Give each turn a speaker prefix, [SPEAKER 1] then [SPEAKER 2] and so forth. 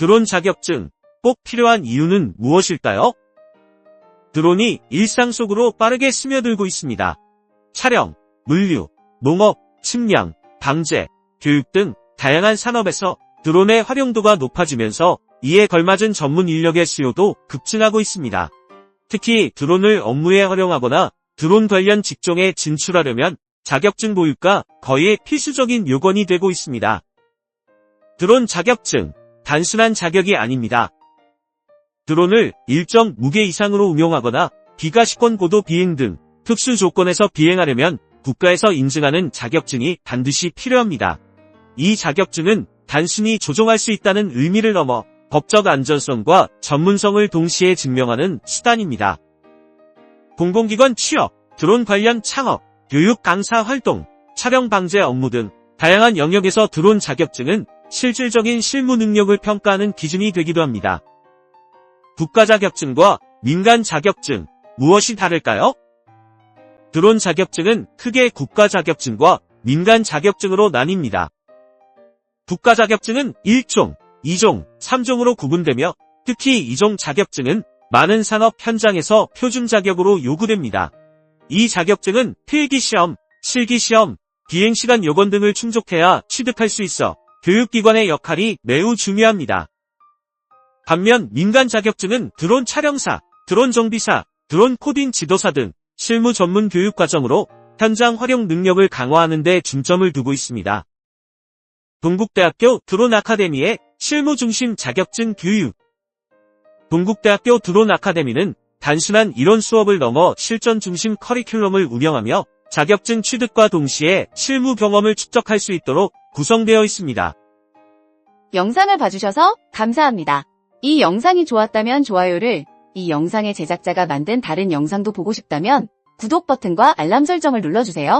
[SPEAKER 1] 드론 자격증 꼭 필요한 이유는 무엇일까요? 드론이 일상 속으로 빠르게 스며들고 있습니다. 촬영, 물류, 농업, 측량, 방제, 교육 등 다양한 산업에서 드론의 활용도가 높아지면서 이에 걸맞은 전문 인력의 수요도 급증하고 있습니다. 특히 드론을 업무에 활용하거나 드론 관련 직종에 진출하려면 자격증 보유가 거의 필수적인 요건이 되고 있습니다. 드론 자격증, 단순한 자격이 아닙니다. 드론을 일정 무게 이상으로 운용하거나 비가시권 고도 비행 등 특수 조건에서 비행하려면 국가에서 인증하는 자격증이 반드시 필요합니다. 이 자격증은 단순히 조종할 수 있다는 의미를 넘어 법적 안전성과 전문성을 동시에 증명하는 수단입니다. 공공기관 취업, 드론 관련 창업, 교육 강사 활동, 촬영 방제 업무 등 다양한 영역에서 드론 자격증은 실질적인 실무 능력을 평가하는 기준이 되기도 합니다. 국가 자격증과 민간 자격증, 무엇이 다를까요? 드론 자격증은 크게 국가 자격증과 민간 자격증으로 나뉩니다. 국가 자격증은 1종, 2종, 3종으로 구분되며 특히 2종 자격증은 많은 산업 현장에서 표준 자격으로 요구됩니다. 이 자격증은 필기시험, 실기시험, 비행시간 요건 등을 충족해야 취득할 수 있어 교육기관의 역할이 매우 중요합니다. 반면 민간 자격증은 드론 촬영사, 드론 정비사, 드론 코딩 지도사 등 실무 전문 교육 과정으로 현장 활용 능력을 강화하는 데 중점을 두고 있습니다. 동국대학교 드론 아카데미의 실무 중심 자격증 교육 동국대학교 드론 아카데미는 단순한 이론 수업을 넘어 실전 중심 커리큘럼을 운영하며 자격증 취득과 동시에 실무 경험을 축적할 수 있도록 구성되어 있습니다.
[SPEAKER 2] 영상을 봐주셔서 감사합니다. 이 영상이 좋았다면 좋아요를, 이 영상의 제작자가 만든 다른 영상도 보고 싶다면 구독 버튼과 알람 설정을 눌러주세요.